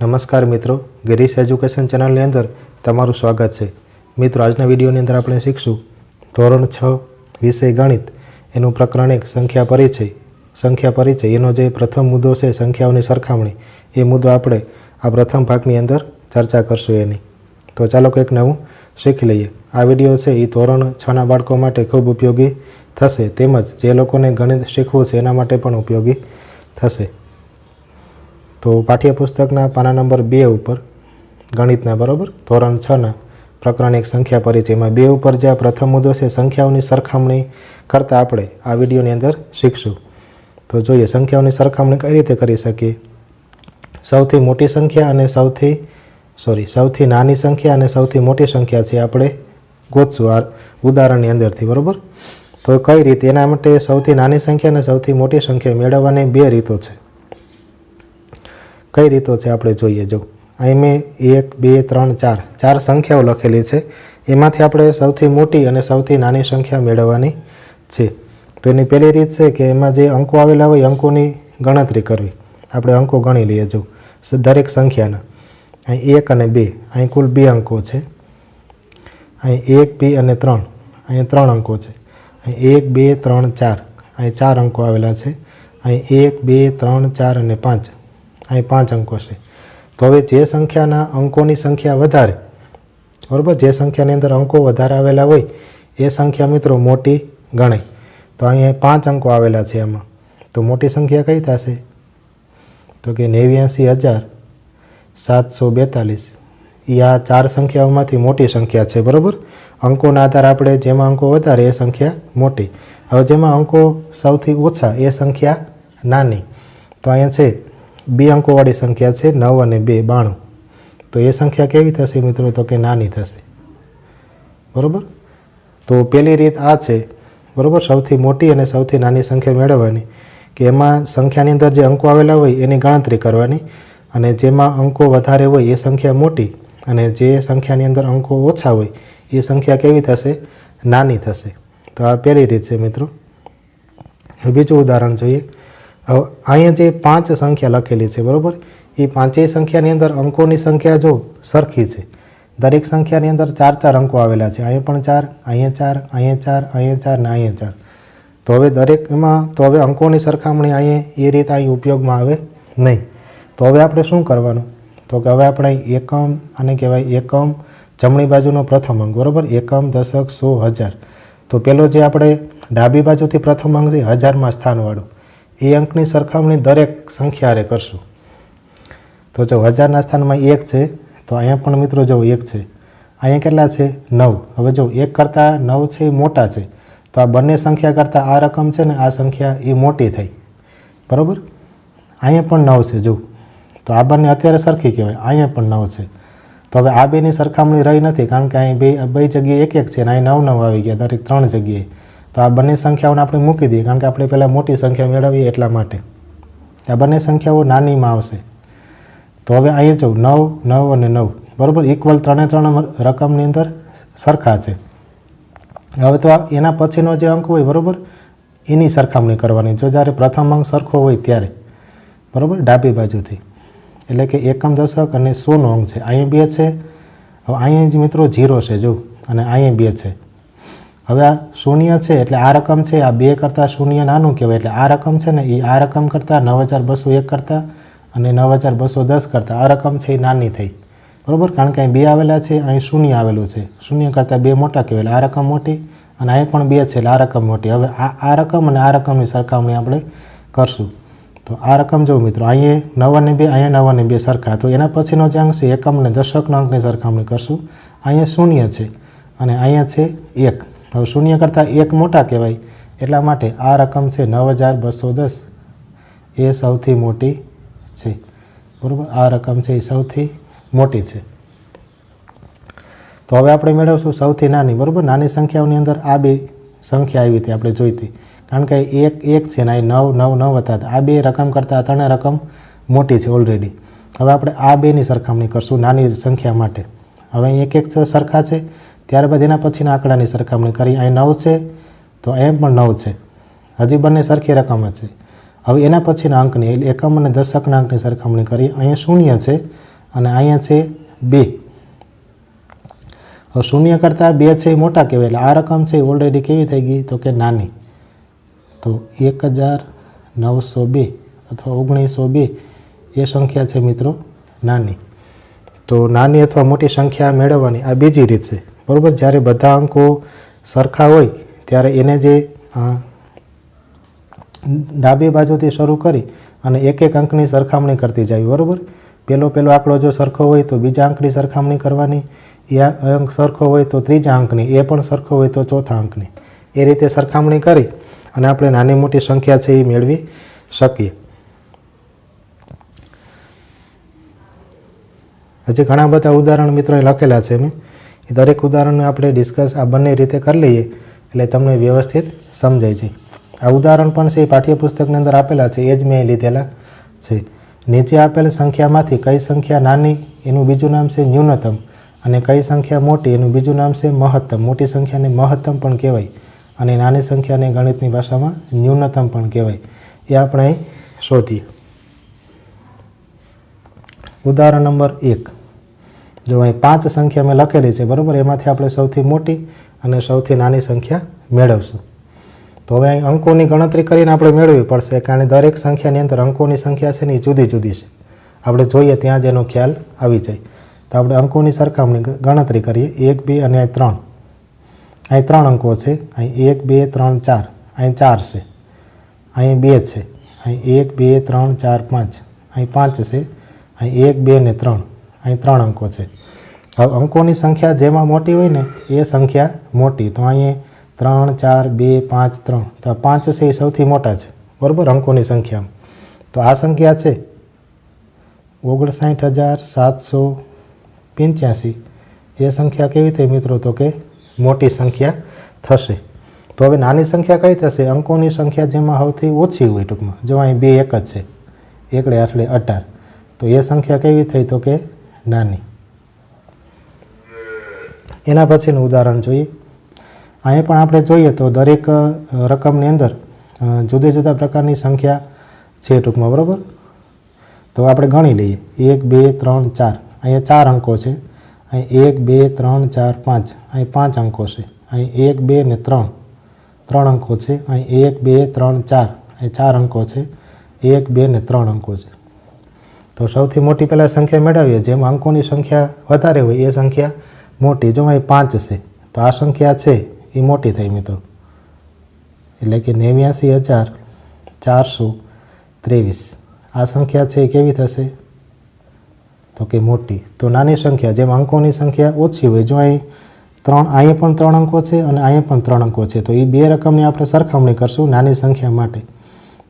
નમસ્કાર મિત્રો, ગિરીશ એજ્યુકેશન ચેનલની અંદર તમારું સ્વાગત છે. મિત્રો, આજના વિડીયોની અંદર આપણે શીખશું ધોરણ છ, વિષય ગણિત. એનું પ્રકરણ એક, સંખ્યા પરિચય. સંખ્યા પરિચય, એનો જે પ્રથમ મુદ્દો છે, સંખ્યાઓની સરખામણી, એ મુદ્દો આપણે આ પ્રથમ ભાગની અંદર ચર્ચા કરશું એની. તો ચાલો કંઈક નવું શીખી લઈએ. આ વીડિયો છે એ ધોરણ છના બાળકો માટે ખૂબ ઉપયોગી થશે. તેમજ જે લોકોને ગણિત શીખવું છે, એના માટે પણ ઉપયોગી થશે. તો પાઠ્યપુસ્તકના પાના નંબર બે ઉપર, ગણિતના, બરાબર? ધોરણ છના પ્રકરણ એક સંખ્યા પરિચયમાં બે ઉપર જે પ્રથમ મુદ્દો છે સંખ્યાઓની સરખામણી કરતાં આપણે આ વિડીયોની અંદર શીખશું. તો જોઈએ સંખ્યાઓની સરખામણી કઈ રીતે કરી શકીએ? સૌથી મોટી સંખ્યા અને સૌથી સોરી સૌથી નાની સંખ્યા અને સૌથી મોટી સંખ્યા છે આપણે ગોતશું આ ઉદાહરણની અંદરથી, બરાબર? તો કઈ રીતે? એના માટે સૌથી નાની સંખ્યા અને સૌથી મોટી સંખ્યા મેળવવાની બે રીતો છે. કઈ રીતો છે આપણે જોઈએ? જો, અહીં મેં એક, બે, ત્રણ, ચાર ચાર સંખ્યાઓ લખેલી છે. એમાંથી આપણે સૌથી મોટી અને સૌથી નાની સંખ્યા મેળવવાની છે. તો એની પહેલી રીત છે કે એમાં જે અંકો આવેલા હોય, અંકોની ગણતરી કરવી. આપણે અંકો ગણી લઈએ. જો દરેક સંખ્યાના. અહીં એક અને બે. અહીં કુલ બે અંકો છે. અહીં એક, બે અને ત્રણ. અહીં ત્રણ અંકો છે. અહીં એક, બે, ત્રણ, ચાર. અહીં ચાર અંકો આવેલા છે. અહીં એક, બે, ત્રણ, ચાર અને પાંચ. અહીં પાંચ અંકો છે. તો હવે જે સંખ્યાના અંકોની સંખ્યા વધારે, બરાબર, જે સંખ્યાની અંદર અંકો વધારે આવેલા હોય, એ સંખ્યા મિત્રો મોટી ગણાય. તો અહીંયા પાંચ અંકો આવેલા છે એમાં. તો મોટી સંખ્યા કઈ થશે? તો કે નેવ્યાસી હજાર સાતસો બેતાલીસ. એ આ ચાર સંખ્યાઓમાંથી મોટી સંખ્યા છે, બરાબર? અંકોના આધારે આપણે જેમાં અંકો વધારે, એ સંખ્યા મોટી. હવે જેમાં અંકો સૌથી ઓછા, એ સંખ્યા નાની. તો અહીંયા છે બે અંકોવાળી સંખ્યા છે નવ અને બે બાણું. તો એ સંખ્યા કેવી થશે મિત્રો? તો કે નાની થશે. બરાબર? તો પહેલી રીત આ છે, બરાબર? સૌથી મોટી અને સૌથી નાની સંખ્યા મેળવવાની કે એમાં સંખ્યાની અંદર જે અંકો આવેલા હોય એની ગણતરી કરવાની અને જેમાં અંકો વધારે હોય એ સંખ્યા મોટી અને જે સંખ્યાની અંદર અંકો ઓછા હોય એ સંખ્યા કેવી થશે? નાની થશે. તો આ પહેલી રીત છે મિત્રો. બીજું ઉદાહરણ જોઈએ. હવે અહીંયા જે પાંચ સંખ્યા લખેલી છે, બરાબર? એ પાંચેય સંખ્યાની અંદર અંકોની સંખ્યા જો સરખી છે, દરેક સંખ્યાની અંદર ચાર ચાર અંકો આવેલા છે. અહીંયા પણ ચાર, અહીંયા ચાર અહીંયા ચાર અહીંયા ચાર ને અહીંયા ચાર. તો હવે દરેક એમાં તો હવે અંકોની સરખામણી અહીંયા એ રીતે અહીં ઉપયોગમાં આવે નહીં. તો હવે આપણે શું કરવાનું? તો કે હવે આપણે એકમ આને કહેવાય એકમ, જમણી બાજુનો પ્રથમ અંક, બરાબર? એકમ, દશક, સો, હજાર. તો પેલો જે આપણે ડાબી બાજુથી પ્રથમ અંક છે, હજારમાં સ્થાનવાળો. એ અંકની સરખામણી દરેક સંખ્યારે કરશું. તો જો હજારના સ્થાનમાં એક છે, તો અહીંયા પણ મિત્રો જો એક છે, અહીંયા કેટલા છે? નવ. હવે જો એક કરતાં નવ છે એ મોટા છે, તો આ બંને સંખ્યા કરતાં આ રકમ છે ને આ સંખ્યા એ મોટી થઈ. બરાબર? અહીંયા પણ નવ છે, જો. તો આ બંને અત્યારે સરખી કહેવાય. અહીંયા પણ નવ છે. તો હવે આ બેની સરખામણી રહી નથી, કારણ કે અહીં બે બે જગ્યાએ એક એક છે ને અહીં નવ નવ આવી ગયા, દરેક ત્રણ જગ્યાએ. તો આ બંને સંખ્યાઓને આપણે મૂકી દઈએ, કારણ કે આપણે પહેલાં મોટી સંખ્યા મેળવીએ એટલા માટે. આ બંને સંખ્યાઓ નાનીમાં આવશે. તો હવે અહીંયા જો નવ નવ અને નવ, બરાબર? ઇક્વલ ત્રણે ત્રણ રકમની અંદર સરખા છે. હવે તો એના પછીનો જે અંક હોય, બરાબર? એની સરખામણી કરવાની. જો જ્યારે પ્રથમ અંક સરખો હોય ત્યારે, બરાબર? ડાબી બાજુથી. એટલે કે એકમ દશક અને સોનો અંક છે. અહીંયા બે છે. અહીંયા જ મિત્રો ઝીરો છે, જો. અને અહીંયા બે છે. હવે આ શૂન્ય છે એટલે આ રકમ છે, આ બે કરતાં શૂન્ય નાનું કહેવાય. એટલે આ રકમ છે ને એ આ રકમ કરતાં નવ હજાર બસો એક કરતાં અને નવ હજાર બસો દસ કરતાં આ રકમ છે એ નાની થઈ. બરાબર? કારણ કે અહીં બે આવેલા છે, અહીં શૂન્ય આવેલું છે. શૂન્ય કરતાં બે મોટા કહેવાય. આ રકમ મોટી અને અહીં પણ બે છે, એટલે આ રકમ મોટી. હવે આ આ રકમ અને આ રકમની સરખામણી આપણે કરશું. તો આ રકમ જો મિત્રો, અહીંયા નવ અને બે, અહીંયા નવ અને બે સરખા. તો એના પછીનો જે અંક છે, એકમ અને દશકનો અંકની સરખામણી કરશું. અહીંયા શૂન્ય છે અને અહીંયા છે એક. હવે શૂન્ય કરતાં એક મોટા કહેવાય. એટલા માટે આ રકમ છે નવ હજાર બસો દસ. એ સૌથી મોટી છે. બરાબર? આ રકમ છે એ સૌથી મોટી છે. તો હવે આપણે મેળવશું સૌથી નાની. બરાબર? નાની સંખ્યાઓની અંદર આ બે સંખ્યા આવી હતી આપણે જોઈતી. કારણ કે એક એક છે ને નવ નવ નવ હતા. આ બે રકમ કરતાં ત્રણે રકમ મોટી છે ઓલરેડી હવે આપણે આ બેની સરખામણી કરશું નાની સંખ્યા માટે. હવે એક એક સરખા છે. ત્યારબાદ એના પછીના આંકડાની સરખામણી કરી. અહીં નવ છે, તો એમ પણ નવ છે. હજી બંને સરખી રકમ જ છે. હવે એના પછીના અંકની એકમ અને દશકના અંકની સરખામણી કરી. અહીંયા શૂન્ય છે અને અહીંયા છે બે. હવે શૂન્ય કરતાં બે છે એ મોટા કહેવાય. એટલે આ રકમ છે એ ઓલરેડી કેવી થઈ ગઈ? તો કે નાની. તો એક હજાર નવસો બે અથવા ઓગણીસો બે એ સંખ્યા છે મિત્રો નાની. તો નાની અથવા મોટી સંખ્યા મેળવવાની આ બીજી રીત છે. બરાબર? જ્યારે બધા અંકો સરખા હોય, ત્યારે એને જે ડાબી બાજુથી શરૂ કરી અને એક એક અંકની સરખામણી કરતી જાય, બરાબર? પહેલો પહેલો આંકડો જો સરખો હોય તો બીજા અંકની સરખામણી કરવાની, એ અંક સરખો હોય તો ત્રીજા અંકની, એ પણ સરખો હોય તો ચોથા અંકની. એ રીતે સરખામણી કરી અને આપણે નાની મોટી સંખ્યા છે એ મેળવી શકીએ. હજી ઘણા બધા ઉદાહરણ મિત્રોએ લખેલા છે મેં એ દરેક ઉદાહરણને આપણે ડિસ્કસ આ બંને રીતે કરી લઈએ એટલે તમને વ્યવસ્થિત સમજાય છે. આ ઉદાહરણ પણ છે એ પાઠ્યપુસ્તકની અંદર આપેલા છે, એ જ મેં લીધેલા છે. નીચે આપેલ સંખ્યામાંથી કઈ સંખ્યા નાની એનું બીજું નામ છે ન્યૂનતમ અને કઈ સંખ્યા મોટી એનું બીજું નામ છે મહત્તમ. મોટી સંખ્યાને મહત્તમ પણ કહેવાય અને નાની સંખ્યાને ગણિતની ભાષામાં ન્યૂનતમ પણ કહેવાય. એ આપણે શોધીએ. ઉદાહરણ નંબર એક. જો અહીં પાંચ સંખ્યા મેં લખેલી છે, બરાબર? એમાંથી આપણે સૌથી મોટી અને સૌથી નાની સંખ્યા મેળવશું. તો હવે અહીં અંકોની ગણતરી કરીને આપણે મેળવવી પડશે, કારણ કે દરેક સંખ્યાની અંદર અંકોની સંખ્યા છે ને એ જુદી જુદી છે. આપણે જોઈએ ત્યાં જ એનો ખ્યાલ આવી જાય. તો આપણે અંકોની સરખામણી ગણતરી કરીએ. એક, બે અને અહીં ત્રણ. અહીં ત્રણ અંકો છે. અહીં એક, બે, ત્રણ, ચાર. અહીં ચાર છે. અહીં બે છે. અહીં એક, બે, ત્રણ, ચાર, પાંચ. અહીં પાંચ છે. અહીં એક, બે ને ત્રણ. અહીં ત્રણ અંકો છે. હવે અંકોની સંખ્યા જેમાં મોટી હોય ને, એ સંખ્યા મોટી. તો અહીં ત્રણ, ચાર, બે, પાંચ, ત્રણ. તો પાંચ છે, એ સૌથી મોટા છે. બરાબર? અંકોની સંખ્યામાં. તો આ સંખ્યા છે ઓગણસાઠ હજાર સાતસો પંચ્યાસી. એ સંખ્યા કેવી થઈ મિત્રો? તો કે મોટી સંખ્યા થશે. તો હવે નાની સંખ્યા કઈ થશે? અંકોની સંખ્યા જેમાં સૌથી ઓછી હોય ટૂંકમાં. જો અહીં બે એક જ છે. એકડે આટલે અઢાર. તો એ સંખ્યા કેવી થઈ? તો કે નાની. એના પછીનું ઉદાહરણ જોઈએ. અહીં પણ આપણે જોઈએ તો દરેક રકમની અંદર જુદા જુદા પ્રકારની સંખ્યા છે ટૂંકમાં, બરાબર? તો આપણે ગણી લઈએ. એક, બે, ત્રણ, ચાર. અહીંયા ચાર અંકો છે. અહીં એક, બે, ત્રણ, ચાર, પાંચ. અહીં પાંચ અંકો છે. અહીં એક, બે ને ત્રણ. ત્રણ અંકો છે. અહીં એક, બે, ત્રણ, ચાર. અહીં ચાર અંકો છે. એક, બે ને ત્રણ અંકો છે. તો સૌથી મોટી પહેલાં સંખ્યા મેળવીએ. જેમ અંકોની સંખ્યા વધારે હોય એ સંખ્યા મોટી. જો અહીં પાંચ છે, તો આ સંખ્યા છે, એ મોટી થઈ મિત્રો. એટલે કે નેવ્યાસી હજાર ચારસો ત્રેવીસ. આ સંખ્યા છે એ કેવી થશે? તો કે મોટી. તો નાની સંખ્યા. જેમ અંકોની સંખ્યા ઓછી હોય, જો અહીં ત્રણ અહીંયા પણ ત્રણ અંકો છે અને અહીંયા પણ ત્રણ અંકો છે. તો એ બે રકમની આપણે સરખામણી કરશું નાની સંખ્યા માટે.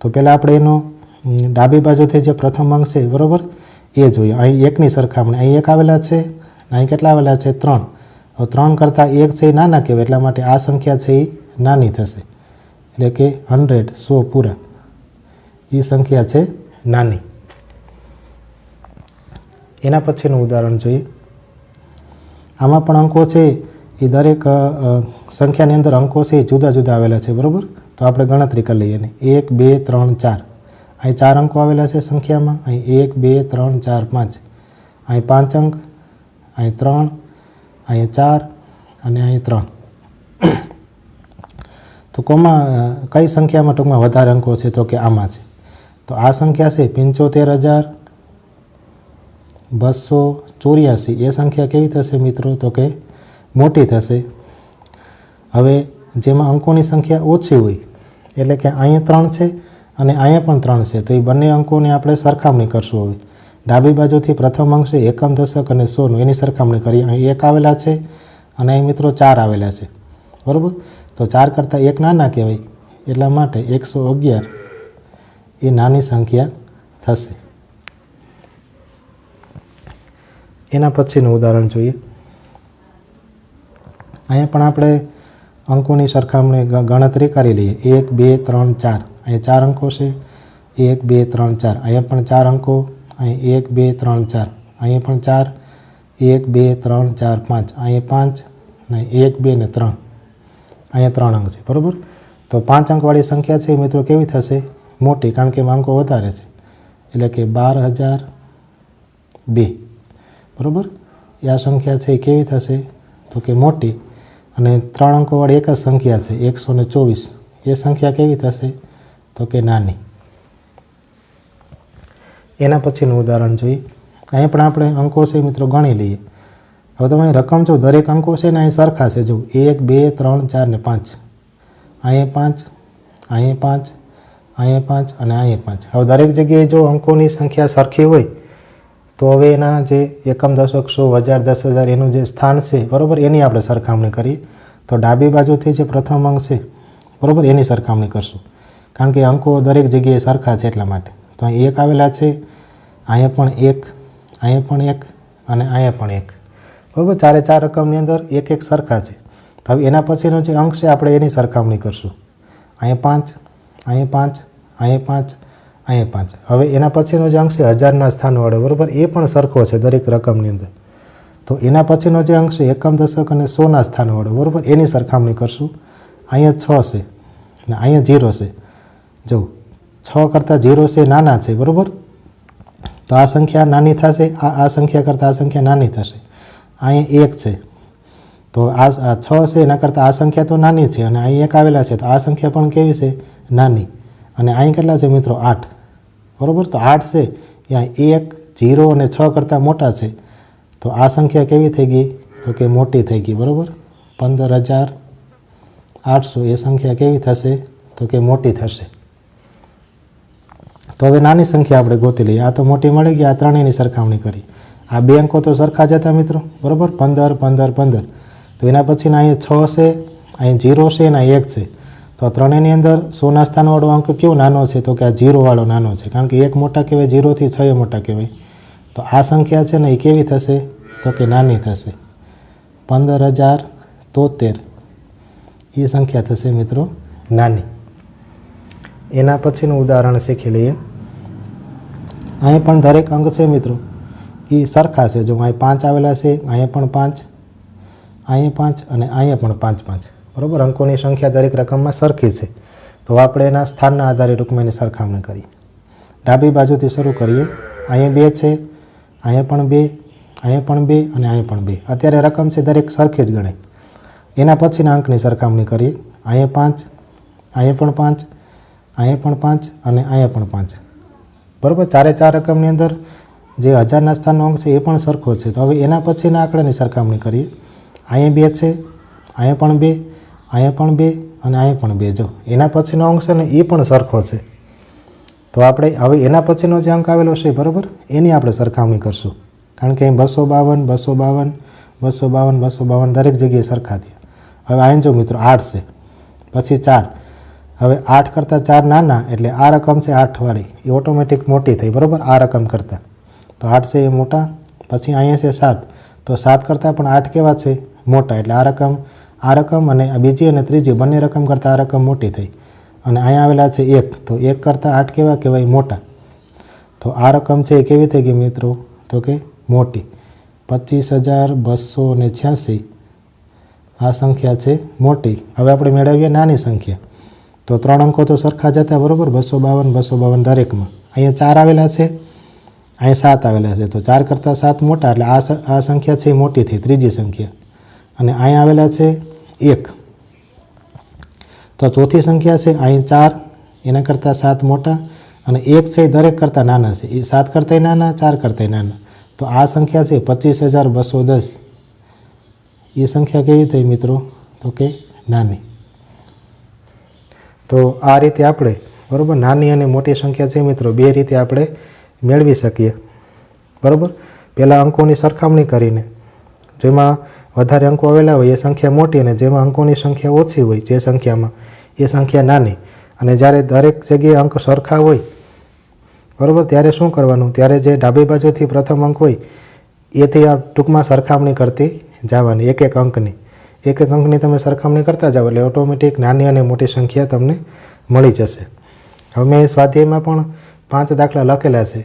તો પહેલાં આપણે એનો ડાબી બાજુથી જે પ્રથમ અંક છે બરાબર એ જોઈએ. અહીં એકની સરખામણી, અહીં એક આવેલા છે અહીં કેટલા આવેલા છે? ત્રણ. ત્રણ કરતાં એક છે એ નાના કહેવાય, એટલા માટે આ સંખ્યા છે એ નાની થશે. એટલે કે હંડ્રેડ સો પૂરા. એ સંખ્યા છે નાની. એના પછીનું ઉદાહરણ જોઈએ. આમાં પણ અંકો છે એ દરેક સંખ્યાની અંદર અંકો છે એ જુદા જુદા આવેલા છે, બરાબર? તો આપણે ગણતરી કરી લઈએ એક, બે, ત્રણ, ચાર. અહીં ચાર અંકો આવેલા છે સંખ્યામાં. અહીં એક, બે, ત્રણ, ચાર, પાંચ. અહીં પાંચ અંક, અહીં ત્રણ, અહીં ચાર અને અહીં ત્રણ. તો કોમાં, કઈ સંખ્યામાં ટૂંકમાં વધારે અંકો છે તો કે આમાં છે? તો આ સંખ્યા છે પંચોતેર હજાર બસો ચોર્યાસી. એ સંખ્યા કેવી થશે મિત્રો? તો કે મોટી થશે. હવે જેમાં અંકોની સંખ્યા ઓછી હોય, એટલે કે અહીંયા ત્રણ છે અને અહીંયા પણ ત્રણ છે. તો એ બંને અંકોની આપણે સરખામણી કરશું હવે. ડાબી બાજુથી પ્રથમ અંક છે, એકમ દશક અને સોનું. એની સરખામણી કરીએ અહીં એક આવેલા છે અને અહીં મિત્રો ચાર આવેલા છે. બરાબર? તો ચાર કરતાં એક નાના કહેવાય. એટલા માટે એકસો અગિયાર એ નાની સંખ્યા થશે. એના પછીનું ઉદાહરણ જોઈએ. અહીંયા પણ આપણે અંકોની સરખામણી ગણતરી કરી લઈએ. એક, બે, ત્રણ, ચાર. અહીંયા ચાર અંકો છે. એક, બે, ત્રણ, ચાર. અહીંયા પણ ચાર અંકો. અહીં એક, બે, ત્રણ, ચાર. અહીંયા પણ ચાર. એક, બે, ત્રણ, ચાર, પાંચ. અહીંયા પાંચ ને એક, બે ને ત્રણ. અહીંયા ત્રણ અંક છે, બરાબર? તો પાંચ અંકવાળી સંખ્યા છે મિત્રો કેવી થશે? મોટી, કારણ કે એમાં અંકો વધારે છે. એટલે કે બાર હજાર બે. બરાબર? એ આ સંખ્યા છે એ કેવી થશે? તો કે મોટી. અને ત્રણ અંકોવાળી એક જ સંખ્યા છે, એકસો ને ચોવીસ. એ સંખ્યા કેવી થશે? તો કે નાની. એના પછીનું ઉદાહરણ જોઈએ. અહીં પણ આપણે અંકો છે મિત્રો ગણી લઈએ. હવે તમે રકમ જો દરેક અંકો છે ને અહીં સરખા છે. જો એક, બે, ત્રણ, ચાર ને પાંચ. અહીંયા પાંચ અહીંયા પાંચ અહીંયા પાંચ અને અહીંયા પાંચ. હવે દરેક જગ્યાએ જો અંકોની સંખ્યા સરખી હોય, તો હવે એના જે એકમ દશક સો, હજાર, દસ હજાર એનું જે સ્થાન છે, બરાબર, એની આપણે સરખામણી કરીએ. તો ડાબી બાજુથી જે પ્રથમ અંક છે, બરાબર, એની સરખામણી કરશું. કારણ કે અંકો દરેક જગ્યાએ સરખા છે એટલા માટે. તો અહીં એક આવેલા છે, અહીંયા પણ એક, અહીંયા પણ એક અને અહીંયા પણ એક. બરાબર? ચારે ચાર રકમની અંદર એક એક સરખા છે. તો હવે એના પછીનો જે અંક છે, આપણે એની સરખામણી કરશું. અહીંયા પાંચ અહીંયા પાંચ અહીંયા પાંચ અહીંયા પાંચ. હવે એના પછીનો જે અંક છે, હજારના સ્થાનવાળો. બરાબર? એ પણ સરખો છે દરેક રકમની અંદર. તો એના પછીનો જે અંક છે, એકમ દશક અને સોના સ્થાનવાળો. બરાબર? એની સરખામણી કરશું. અહીંયા છ છે અને અહીંયા જીરો છે. જો, છ કરતાં ઝીરો છે નાના છે, બરાબર? તો આ સંખ્યા નાની થશે, આ આ સંખ્યા કરતાં આ સંખ્યા નાની થશે. અહીંયા એક છે. તો આ છ છે, એના કરતાં આ સંખ્યા તો નાની છે, અને અહીં એક આવેલા છે, તો આ સંખ્યા પણ કેવી છે? નાની. અને અહીં કેટલા છે મિત્રો? આઠ. બરાબર? તો આઠ છે. ત્યાં એક જીરો અને છ કરતાં મોટા છે. તો આ સંખ્યા કેવી થઈ ગઈ? તો કે મોટી થઈ ગઈ, બરાબર? પંદર હજાર આઠસો, એ સંખ્યા કેવી થશે? તો કે મોટી થશે. તો હવે નાની સંખ્યા આપણે ગોતી લઈએ. આ તો મોટી મળી ગઈ, આ ત્રણેયની સરખામણી કરી. આ બે અંકો તો સરખા જ હતા મિત્રો, બરાબર? પંદર પંદર પંદર. તો એના પછીના અહીંયા છ છે, અહીં જીરો છે અને અહીં એક છે. તો ત્રણેયની અંદર સોના સ્થાનવાળો અંક કેવો નાનો છે? તો કે આ જીરોવાળો નાનો છે. કારણ કે એક મોટા કહેવાય, જીરોથી છ મોટા કહેવાય. તો આ સંખ્યા છે ને એ કેવી થશે? તો કે નાની થશે. પંદર હજાર તોતેર. એ સંખ્યા થશે મિત્રો નાની. એના પછીનું ઉદાહરણ શીખી લઈએ. અહીં પણ દરેક અંક છે મિત્રો. એ સરખા છે. જો અહીં પાંચ આવેલા છે, અહીંયા પણ પાંચ, અહીંયા પાંચ અને અહીંયા પણ પાંચ પાંચ. બરાબર? અંકોની સંખ્યા દરેક રકમમાં સરખી છે. તો આપણે એના સ્થાનના આધારે ટૂંકમાં એની સરખામણી કરીએ. ડાબી બાજુથી શરૂ કરીએ. અહીંયા બે છે, અહીંયા પણ બે, અહીંયા પણ બે અને અહીંયા પણ બે. અત્યારે રકમ છે દરેક સરખી જ ગણાય. એના પછીના અંકની સરખામણી કરીએ. અહીંયા પાંચ, અહીંયા પણ પાંચ અહીંયા પણ પાંચ અને અહીંયા પણ પાંચ. બરાબર? ચારે ચાર રકમની અંદર જે હજારના સ્થાનનો અંક છે એ પણ સરખો છે. તો હવે એના પછીના આંકડાની સરખામણી કરીએ. અહીંયા બે છે, અહીંયા પણ બે, અહીંયા પણ બે અને અહીંયા પણ બે. જો, એના પછીનો અંક છે ને એ પણ સરખો છે. તો આપણે હવે એના પછીનો જે અંક આવેલો છે, બરાબર? એની આપણે સરખામણી કરશું. કારણ કે અહીં બસો બાવન બસો બાવન બસો બાવન બસો બાવન દરેક જગ્યાએ સરખા થયા. હવે અહીં જો મિત્રો આઠ છે, પછી ચાર હવે આઠ કરતાં ચાર નાના એટલે આ રકમ છે આઠવાળી એ ઓટોમેટિક મોટી થઈ, બરાબર? આ રકમ કરતાં. તો આઠ છે એ મોટા, પછી અહીંયા છે સાત. તો સાત કરતાં પણ આઠ કેવા છે? મોટા. એટલે આ રકમ આ રકમ અને બીજી અને ત્રીજી બંને રકમ કરતાં આ રકમ મોટી થઈ. અને અહીંયા આવેલા છે એક. તો એક કરતાં આઠ કેવા કહેવાય? મોટા. તો આ રકમ છે એ કેવી થઈ ગઈ મિત્રો? તો કે મોટી. પચીસ હજાર બસો ને છ્યાસી. આ સંખ્યા છે મોટી. હવે આપણે મેળવીએ નાની સંખ્યા. તો ત્રણ અંકો તો સરખા જતા બરાબર? બસો બાવન બસો બાવન દરેકમાં. અહીંયા ચાર આવેલા છે, અહીંયા સાત આવેલા છે. તો ચાર કરતાં સાત મોટા, એટલે આ આ સંખ્યા છે એ મોટી થઈ, ત્રીજી સંખ્યા. અને અહીંયા આવેલા છે એક. તો ચોથી સંખ્યા છે અહીં ચાર, એના કરતાં સાત મોટા. અને એક છે એ દરેક કરતાં નાના છે. એ સાત કરતાંય નાના, ચાર કરતાંય નાના. તો આ સંખ્યા છે પચીસ હજાર બસો દસ. એ સંખ્યા કેવી થઈ મિત્રો? તો કે નાની. તો આ રીતે આપણે, બરાબર? નાની અને મોટી સંખ્યા છે મિત્રો, બે રીતે આપણે મેળવી શકીએ. બરાબર? પહેલાં અંકોની સરખામણી કરીને. જેમાં વધારે અંકો આવેલા હોય એ સંખ્યા મોટી અને જેમાં અંકોની સંખ્યા ઓછી હોય જે સંખ્યામાં, એ સંખ્યા નાની. અને જ્યારે દરેક જગ્યાએ અંક સરખા હોય, બરાબર? ત્યારે શું કરવાનું? ત્યારે જે ડાબી બાજુથી પ્રથમ અંક હોય, એથી આ ટૂંકમાં સરખામણી કરતી જવાની એક એક અંકની. એક એક અંકની તમે સરખામણી કરતા જાઓ એટલે ઓટોમેટિક નાની અને મોટી સંખ્યા તમને મળી જશે. હવે મેં સ્વાધ્યાયમાં પણ પાંચ દાખલા લખેલા છે.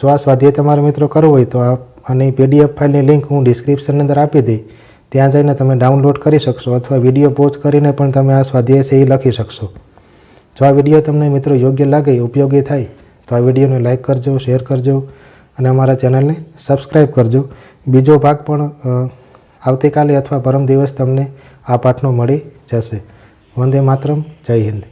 જો આ સ્વાધ્યાય તમારે મિત્રો કરવો હોય તો આ આની પીડીએફ ફાઇલની લિંક હું ડિસ્ક્રિપ્શનની અંદર આપી દઈ. ત્યાં જઈને તમે ડાઉનલોડ કરી શકશો અથવા વીડિયો પોઝ કરીને પણ તમે આ સ્વાધ્યાય છે એ લખી શકશો. જો આ વીડિયો તમને મિત્રો યોગ્ય લાગે, ઉપયોગી થાય, તો આ વિડીયોને લાઇક કરજો, શેર કરજો અને અમારા ચેનલને સબસ્ક્રાઈબ કરજો. બીજો ભાગ પણ આવતીકાલે અથવા પરમ દિવસ તમને આ પાઠનો મળી જશે. વંદે માતરમ જય હિન્દ.